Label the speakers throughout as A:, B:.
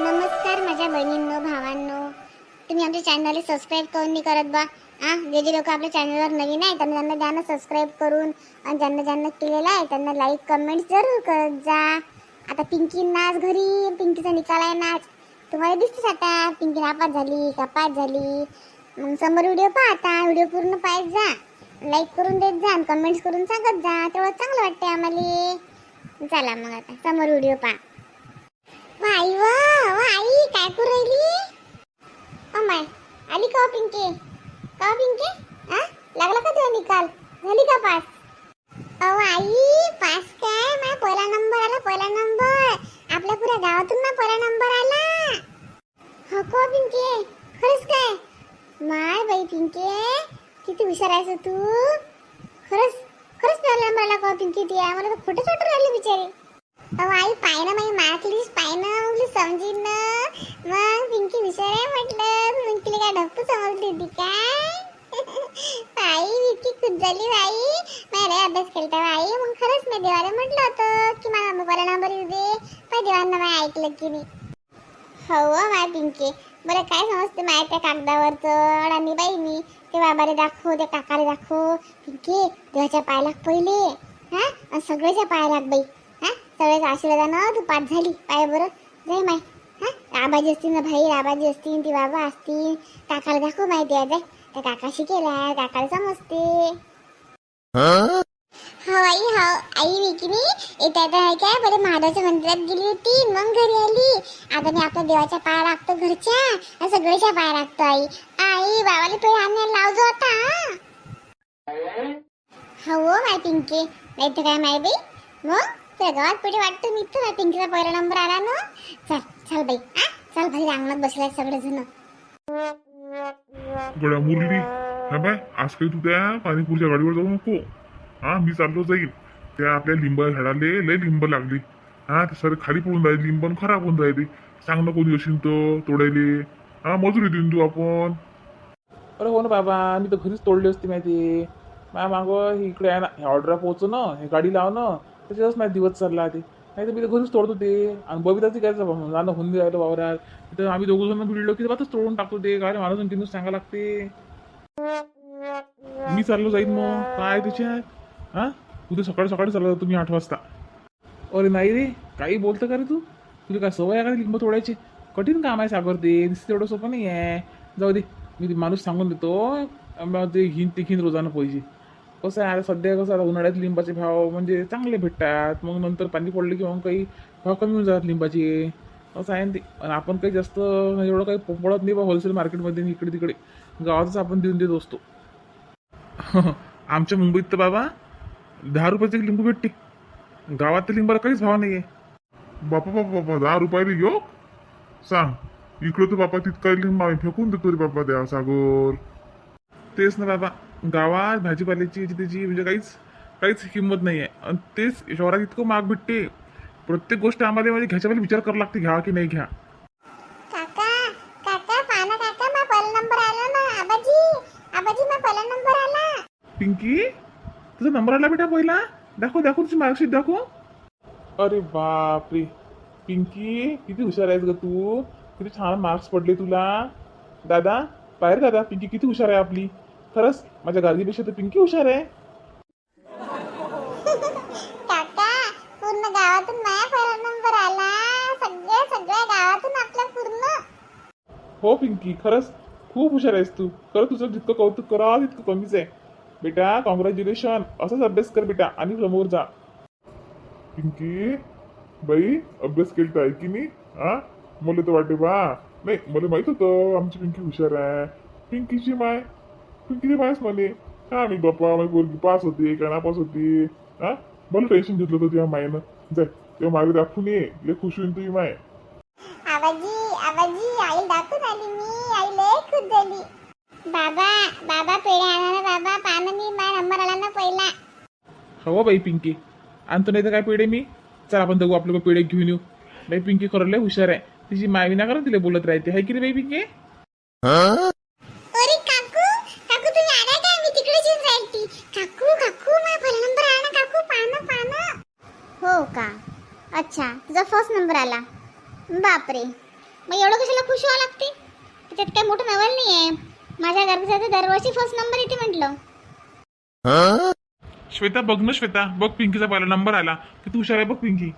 A: नमस्कार माझ्या बहिणींनो भावांनो. तुम्ही आमच्या चॅनलला सबस्क्राईब करून नाही करत बा? हां जे जे लोक आपल्या चॅनलवर नवीन आहे त्यांना त्यांना ज्यांना सबस्क्राईब करून. आणि ज्यांना ज्यांना केलेलं आहे त्यांना लाईक कमेंट जरूर करत जा. आता पिंकी नाच घरी. पिंकीचा निकाल आहे नाच तुम्हाला दिसतेच आता. पिंकी नापास झाली कपात झाली. मग समोर व्हिडिओ पाहता. व्हिडिओ पूर्ण पाहत जा. लाईक करून देत जा कमेंट्स करून सांगत जा. तेवढं चांगलं वाटते आम्हाला. चला मग आता. समोर व्हिडिओ पहा. भाई वा आई काय करू राहिली? अमाय आली का हो पिंके? का हो पिंके? हा लागला का तुला निकाल? झाली का पास? अहो आई पास काय? माझा पहिला नंबर आला पहिला नंबर. आपल्या पुऱ्या गावातून ना पहिला नंबर आला. हो को हो पिंके? खरंच काय? माय बाई पिंके किती हुशार आहेस तू. खरंच खरंच पहिला नंबर आला का पिंके? ती आहे मला तर खोटंच वाटून राहिले बिचारे. अहो आई पाय ना माझी मार्कलीस पाय ना मग समजीन ना. मग पिंकी विचार आहे म्हटलं पिंकीला काय ढप्पू समजली होती काय? बाई इतकी खुश झाली बाई. मला अभ्यास केलता बाई. मग खरंच मी देवाला म्हटलं होतं की मला मोबाईल नंबर येऊ दे. पण देवांना मला ऐकलं की नाही. हो, हो माय पिंकी. बरं काय समजते माय त्या कागदावरचं? आणि बाई मी ते बाबाने दाखव ते काकाला दाखव. पिंकी देवाच्या पाय लाग पहिले. हा? सगळ्याच्या पाय लाग बाई. हा सगळ्याचा आशीर्वादानं तू पास झाली पाय बरं. जाय माय. हा? आबाजी असतील ना भाई आबाजी असतील ती बाबा असतील. काकाला दाखव माहिती आहे जाय. त्या काकाशी केलाय काकाला समजते. हो आई हो आई मी की मी. येत्या आता आहे काय? बरे महादेवाच्या मंदिरात गेली होती मग घरी आली. आता मी आपल्या देवाच्या पाया लागतो घरच्या. आणि सगळ्याच्या पाया लागतो आई. आई बाबाला पेढे आणायला लावजो आता हो. हो माय पिंकी. नाही तर काय माय बाई? मग? गावात पेढे वाटतं मी तर पिंकीचा पहिला नंबर आला ना. चल चल बाई. आ? चल भाई अंगणात बसलाय सगळेजण.
B: गड्या मुरली हा बाय आज काही तू त्या पाणीपुरीच्या गाडीवर जाऊ नको. हा मी चाललो जाईल. त्या आपल्या लिंब झाडाले लय लिंब लागली. हा ते सर खाली पडून राहिले. लिंब आणि खराब होऊन राहिले. सांग ना कोणी असेल तो तोडायले. हा मजुरी देऊन देऊ आपण.
C: अरे हो ना बाबा मी तर घरीच तोडली असती माहिती. मागं हे इकडे आहे ना हे ऑर्डर पोहोचव ना हे गाडी लाव ना. त्याच्यावरच माझा दिवस चालला ते नाही तर मी तर घरीच तोडतो ते आणि बबिताचं काय जाणं होऊन राहिलं वावरात. तर आम्ही दोघं जण भिडलो की बातच तोडून टाकतो ते. काय माणूस तिथून सांगा लागते. मी चाललो जाईन मग. काय त्याच्यात हा? उद्या सकाळी सकाळी चालला तुम्ही आठ वाजता. अरे नाही रे. काही बोलतं का रे तू? तुझी काय सवय आहे का लिंब तोडायची? कठीण काम आहे सागर ते. दिसते तेवढं सोपं नाही आहे जाऊ दे. मी ते माणूस सांगून देतो. ते घेईन ते घेईन रोजानं पैसे कसं आहे आता सध्या कसं आता उन्हाळ्यात लिंबाचे भाव म्हणजे चांगले भेटतात. मग नंतर पाणी पडलं की मग काही भाव कमी होऊन जातात लिंबाचे. असं आहे ना ते आणि आपण काही जास्त म्हणजे एवढं काही प- पडत नाही बा होलसेल मार्केटमध्ये इकडे तिकडे. गावातच आपण देऊन देत असतो. आमच्या मुंबईत तर बाबा दहा रुपयाचे एक लिंबू भेटते. गावात तर लिंबाला काहीच भाव नाही आहे
B: बापा बापा बापा दहा रुपयाला घेऊ? सांग. इकडं तर बापा तितका लिंबा फेकून देतो रे बापा द्या सागोर.
C: तेच ना बाबा. गावात भाजीपाल्याची याची त्याची म्हणजे काहीच काहीच किंमत नाही आहे आणि तेच शहरात इतकं महाग भेटते. प्रत्येक गोष्ट आम्हाला म्हणजे घ्यायच्या वेळेला विचार करावा लागते घ्या की नाही घ्या.
A: काका काका पाना काका मा पहिला नंबर आला ना. आबाजी आबाजी मा पहिला नंबर आला.
C: पिंकी तुझा नंबर आला बेटा पहिला? दाखव दाखव तुझी मार्कशीट दाखव. अरे बापरे. पिंकी किती हुशार आहेस ग तू. किती छान मार्क्स पडले तुला. दादा बाहेर दादा. पिंकी किती हुशार आहे आपली. खरंच? माझ्या गाडीपेक्षा तर पिंकी हुशार आहे.
A: काका पूर्ण गावातून माझा पहिला नंबर आला. सगळ्या सगळ्या गावातून आपल्या पूर्ण.
C: हो पिंकी खरंच? खूप हुशार आहेस तू. खरं तुझं जितकं कौतुक करा तितकं कमीच आहे. बेटा कॉंग्रॅच्युलेशन असंच अभ्यास कर बेटा आणि समोर जा.
B: पिंकी बाई अभ्यास केला आहे की नाही? हा? मला तर वाटे बा. नाही मला माहीत होतं आमची पिंकी हुशार आहे. पिंकीची माय. पिंकीची मायच म्हणे. हा मी बाप्पा माझी पोरगी पास होती का नापास होती? हा? मला टेन्शन घेतलं होतं तुझ्या मायनं. जाय तेव्हा मागे दाखवून ये लय खुश होईन तुझी माय.
A: आबाजी आबाजी आई दाखवून आली मी आई लय खुश झाली. बाबा बाबा पेढे आणा ना बाबा पानं मी माझा नंबर आला ना पहिला.
C: हो बाई पिंकी. आणतो नाही तर काय पेढे मी? चल आपण दोघं आपलं पेढे घेऊन येऊ. बाई पिंकी खरं लय हुशार आहे. तिची मायवी ना करा तिला बोलत राहते. हाय की रे बाई पिंकी
A: अरे काकू काकू तुम्ही आला काय मी तिकडे येऊन राहिली काकू काकू माझा पहिला नंबर आला ना काकू पानं पानं हो का? अच्छा तुझा फर्स्ट नंबर आला. बापरे. मग एवढं कशाला खुश व्हावं लागते? त्याच्यात काय मोठं नवल नाही आहे माझ्या घरचा दरवर्षी फर्स्ट नंबर येते म्हटलं.
C: श्वेता बघ ना श्वेता. बघ पिंकीचा पहिला नंबर आला. किती हुशार आहे बघ पिंकी.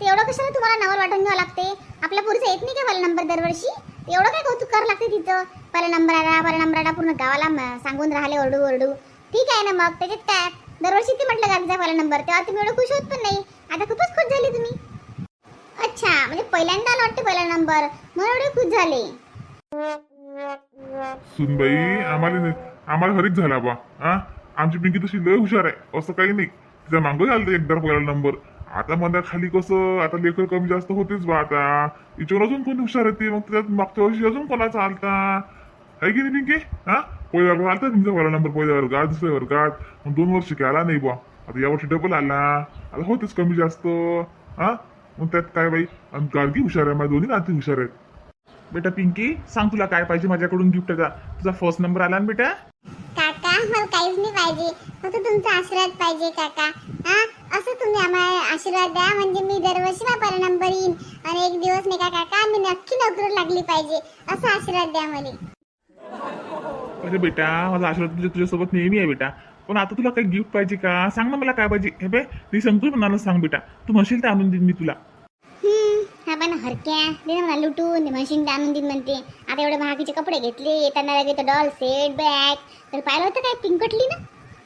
A: ते एवढं कशाला तुम्हाला नवल वाटून घ्यावं लागते? आपल्या पुढचं येत नाही का पहिला नंबर दरवर्षी? एवढं काय कौतुक करावं लागते तिचं? पहिला नंबर आला पहिला नंबर आला पूर्ण गावाला सांगून राहिले ओरडू ओरडू ठीक आहे ना मग? त्याच्यात काय? दरवर्षी ते म्हटलं गाडीचा पहिला नंबर तेव्हा तुम्ही एवढं खुश होत पण नाही. आता खूपच खुश झाली तुम्ही. अच्छा म्हणजे पहिल्यांदा आला वाटते पहिला नंबर म्हणून एवढे खुश झाले.
B: सुनबाई आम्हाला नाही- आम्हाला हरीच झाला बा. हा आमची पिंकी तशी लय हुशार आहे. असं काही नाही. तिचा मागं झालं एकदा पहिला नंबर आता मला खाली कसं आता लेकर कमी जास्त होतेच बा आता. हिच्यावर अजून कोणी हुशार येते मग त्याच्यात मागच्या वर्षी अजून कोणाचा आलता? की नाही पिंकी हा पहिल्या वर्गात आलता तुमचा पहिला नंबर पहिल्या वर्गात दुसऱ्या वर्गात मग दोन वर्ष काय आला नाही बुवा आता यावर्षी डबल आला आता होतेच कमी जास्त हा मग त्यात काय बाई आणि गाडगी हुशार आहे माझ्या दोन्ही नाती हुशार आहेत
C: बेटा पिंकी सांग तुला काय पाहिजे माझ्याकडून गिफ्टचा तुझा फर्स्ट नंबर आला ना बेटा
A: काका मला काहीच नाही पाहिजे फक्त तुमचा आशीर्वाद पाहिजे काका हा असं तुम्ही आम्हाला आशीर्वाद द्या म्हणजे मी दरवर्षी ना पहिला नंबर येईन आणि एक दिवस नाही का काका मी नक्की नोकरी लागली पाहिजे असा आशीर्वाद द्या मला
C: अरे बेटा. माझा आशीर्वाद तुझ्या तुझ्यासोबत नेहमी आहे बेटा. पण आता तुला काही गिफ्ट पाहिजे का? सांग ना मला काय पाहिजे. हे बे मी सांगतो म्हणाला सांग बेटा. तू म्हणशील ते आणून देईन मी तुला.
A: हा पण हरक्या. दे ना मला लुटून. मशीन आणून देईन म्हणते. आता एवढे महागीचे कपडे घेतले येताना लगेच डॉल सेट बॅग तर पाहिलं होतं काय पिंकटली ना?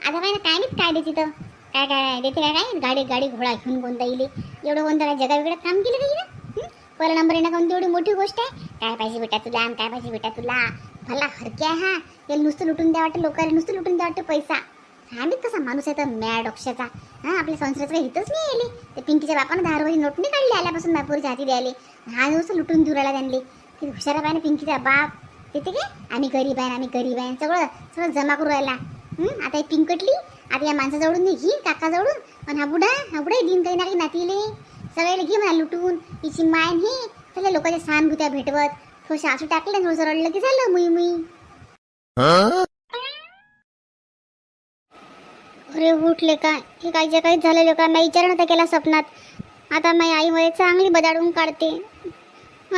A: आता काय ना काय नाही काय देते तर? काय काय देते काय काय? गाडी गाडी घोडा घेऊन कोणता येईल एवढं कोणतं काय जगा वेगळं काम केलं काही ना? पहिला नंबर येणं कोणती एवढी मोठी गोष्ट आहे? काय पाहिजे बेटा तुला? आणि काय पाहिजे बेटा तुला? भला हरक्या हा. याला नुसतं लुटून द्या वाटतं लोकांना नुसतं लुटून द्या वाटतं पैसा. हा मी कसा माणूस आहे तर मॅड अक्षाचा हा आपल्या संसाराचं काही हितच नाही आले ते पिंकीच्या बापानं दहा रुपये नोट नाही काढली आल्यापासून बापूरच्या हाती द्यायले. हा दिवस लुटून दुराला त्यांनी ते हुशार आहे ना पिंकीचा बाप. तिथे काय आम्ही गरीब आहे आम्ही गरीब आहे. सगळं सगळं जमा करू राहिला. आता ही पिंकटली आता या माणसाजवळून नाही घे काकाजवळून. पण हा बुडा हा बुडा दिन काही ना काही नातीले. सगळ्याला घे म्हणा लुटून. हिची मायन हे. सगळ्या लोकांच्या सहानुभूत्या भेटवत. थोडंसं आसू टाकलं थोडंसं रडलं की झालं मुई मुई. अरे उठले काय? हे काय जे काही झालेलं का मी विचार नव्हता केला स्वप्नात आता माझी आई मला चांगली बदाडून काढते.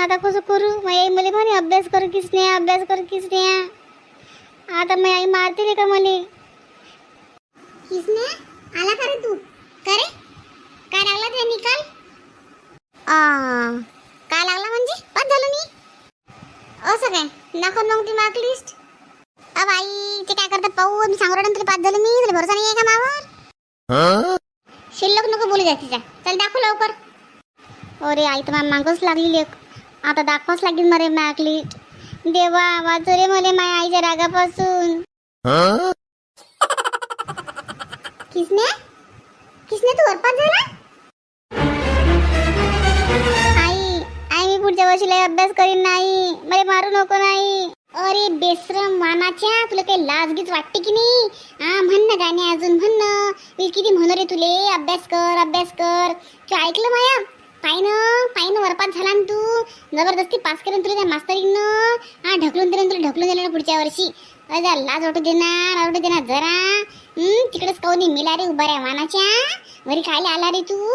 A: आता कसं करू? माझी आई मला म्हणे अभ्यास कर की स्नेहा अभ्यास कर की स्नेहा. आता माझी आई मारते रे का मला? किसने आला का रे तू? का रे? काय लागला ते निकाल? आ, काय लागला म्हणजे? पास झालं मी. असं काय दाखव मग ती मार्क लिस्ट अ बाई ते काय करतात पाहू मी सांगू राहिलो ना तुला पास झालं मी तुला भरोसा नाही आहे का मावर? शिल्लक नको बोलू जास्तीचा चल दाखव लवकर. अरे आई तर मागच लागली लेख आता दाखवाच लागेल मरे मार्क लिस्ट देवा वाचो रे मले माझ्या आईच्या रागापासून. किसने? किसने तू वरपास झाला? पुढच्या वर्षी लय अभ्यास करीन नाही. मला मारू नको नाही. अरे बेसरम मानाच्या तुला काही लाजगीच वाटते की नाही? हा म्हण ना गाणे अजून म्हण ना. मी किती म्हणू रे तुले अभ्यास कर अभ्यास कर. तू ऐकलं माया? पायनं पायनं वरपास झाला ना तू. जबरदस्ती पास करून तुला त्या मास्तरीनं. हा ढकलून दिलं तुला ढकलून दिलं ना पुढच्या वर्षी. अरे जरा लाज वाटू देणार आवडू देणार जरा. तिकडेच काऊन मिला रे उभा रे मानाच्या. घरी खायला आला रे तू.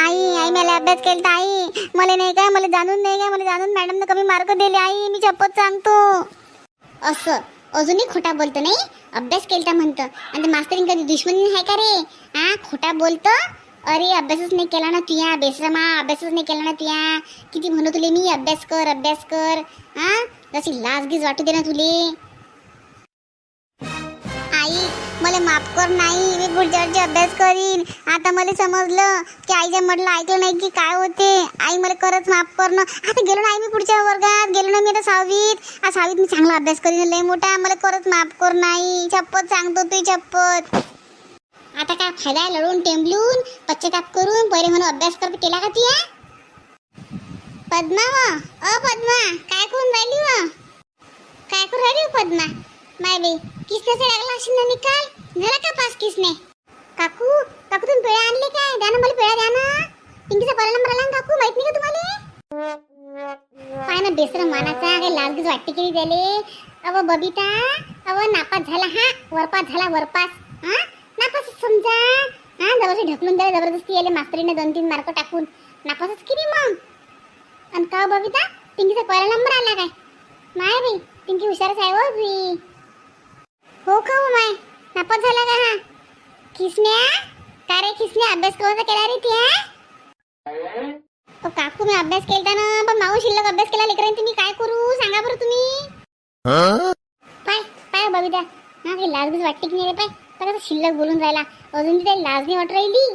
A: आई मला अभ्यास केला आई। मला नाही काय मला जाणून नाही काय मला जाणून मॅडमनं कमी मार्क दिले आई मी शपथ सांगतो. असं? अजूनही खोटा बोलतो नाही? अभ्यास केलता म्हणतं. आणि ते मास्तरीन कधी दुश्मनी आहे का रे? हा खोटा बोलतो? अरे अभ्यासच नाही केला ना तुया बेसरमा अभ्यासच नाही केला ना तुया. किती म्हणू तुले मी अभ्यास कर अभ्यास कर. हा जशी लाजगीज वाटू दे ना तुले. मला माफ कर नाही मी पुढच्या वर्षी अभ्यास करीन. आता मला समजलं की आईच्या म्हटलं ऐकलं नाही की काय होते? आई मला खरंच माफ कर ना. आता गेलो ना मी पुढच्या वर्गात. गेलो ना मी आता सहावीत. आज सहावीत मी चांगला अभ्यास करीन लय मोठा. मला खरंच माफ कर नाही. छप्पत सांगतो तू शपथ. आता काय फायदा आहे लढून टेंबलून पश्चाताप करून पहिले म्हणून अभ्यास करत केला का तुया? पद्मा व? अ पद्मा काय करून राहिली व? काय करून राहिली पद्मा? माय बाई किसनेचा लागला असेल ना निकाल? झाला का पास किसने काकू काकू तुम्ही पेढे आणले काय? द्या ना मला पेढा द्या ना. पिंकीचा पहिला नंबर आला ना काकू माहीत नाही का तुम्हाला? पाय ना बेसर मानाचा काही लालगीच वाटते की त्याले? अव बबिता अव नापास झाला हा? वरपास झाला वरपास. हा? नापास समजा. हा? जबरदस्ती ढकलून द्यायला जबरदस्ती याले मास्तरीने दोन तीन मार्क टाकून. नापासच किती मग? आणि का हो बबिता? पिंकीचा पहिला नंबर आला काय? माय बाई पिंकी हुशारच आहे हो बी हो का हो माय? नापास झाला का हा किसन्या का रे किसन्या अभ्यास कोणाचा केला रे त्या ओ काकू मी अभ्यास केलता ना पण माऊ शिल्लक अभ्यास केला लेकरांनी तुम्ही काय करू सांगा बरं तुम्ही पाय पाय हो बबिता हा काही लाज बीज वाटते की नाही रे पाय तर कसं शिल्लक बोलून राहिला अजून ती काही लाज नाही वाटत राहिली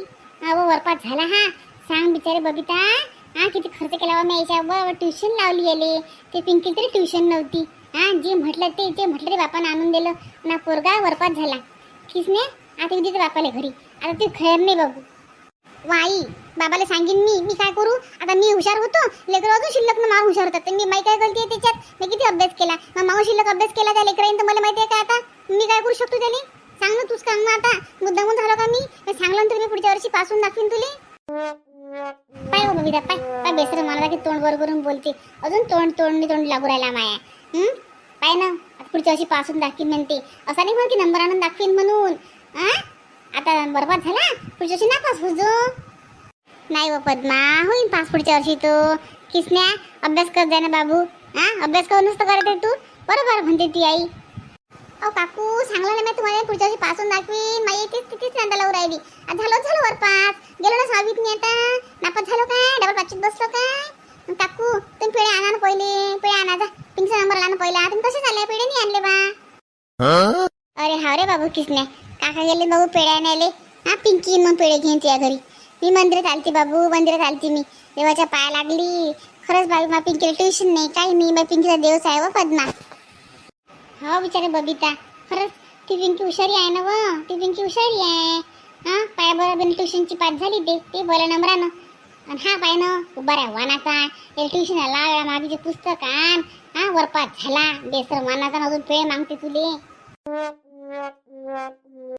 A: हा व वरपात झाला हा सांग बिचारे बबिता हा किती खर्च केला मी याच्यावर ट्युशन लावली आले ते पिंकी तरी ट्युशन नव्हती हा जे म्हटलं ते जे म्हटलं ते बापानं आणून दिलं. ना पोरगा वरपात झाला. किसने आता उद्या ते बापाला घरी. आता ते खैर नाही बघू वाई बाबाला सांगेन मी. मी काय करू? आता मी हुशार होतो. लेकर अजून शिल्लक ना मार हुशार होतात. मी माही काय गलती आहे त्याच्यात? मी किती अभ्यास केला? मग माऊ शिल्लक अभ्यास केला त्या लेकरांनी तर मला माहिती आहे का आता? मी काय करू शकतो त्याने सांग ना तूच सांग ना आता. मुद्दामून झालं का मी? मी सांगलं ना मी पुढच्या वर्षी पासून दाखवीन तुले. पाय हो बबिता पाय. पाय बेसर मला की तोंड वर करून बोलते. अजून तोंड तोंड तोंड लागू राहिला माया. हम्म? पाय ना. आता पुढच्या वर्षी पासून दाखवीन म्हणते. असा नाही म्हण की नंबर आणून दाखवीन म्हणून. हा आता बरबाद झाला? पुढच्या वर्षी नापास हो नाही व पद्मा होईन पास पुढच्या वर्षी तो. किसन्या अभ्यास कर जाय ना बाबू. हा अभ्यास करूनच तर करत आहे तू. बरोबर म्हणते ती आई. अहो काकू सांगलं ना मी तुम्हाला. पुढच्या वर्षी पासून दाखवीन. माई येतेच तिथेच नांदा लावून राहिली. आता झालं झालं वर पास गेलो ना सहावीत मी आता. नापास झालो काय? डबल पाचवीत बसलो काय? काकू तुम्ही पेढे आणा ना पहिले. पेढे आणा जा. पिंकचा नंबर आणा पहिला. तुम्ही कसे झाले? पेढे नाही आणले बा. अरे हा रे बाबू किसने. काका गेले बाबू पेढ्या नेले हा पिंकी मग पेढे घेऊन तुझ्या घरी. मी मंदिरात आलती बाबू मंदिरात आलती मी. देवाच्या पाया लागली. खरंच बाबी मा पिंकीला ट्युशन नाही काय मी बा पिंकीचा देवच आहे व पद्मा. हो बिचारे बबिता. खरंच ती पिंकी हुशारी आहे ना व ती पिंकी हुशारी आहे. हा पाया बरोबर ट्युशनची पास झाली ते. ते बोला नंबरानं आणि हा पाय ना उभा राहा वानाचा. त्याला ट्युशनला लागला मागीचे पुस्तक आण. हा वरपात झाला बेसर मानाचा अजून पेळ मागते तुले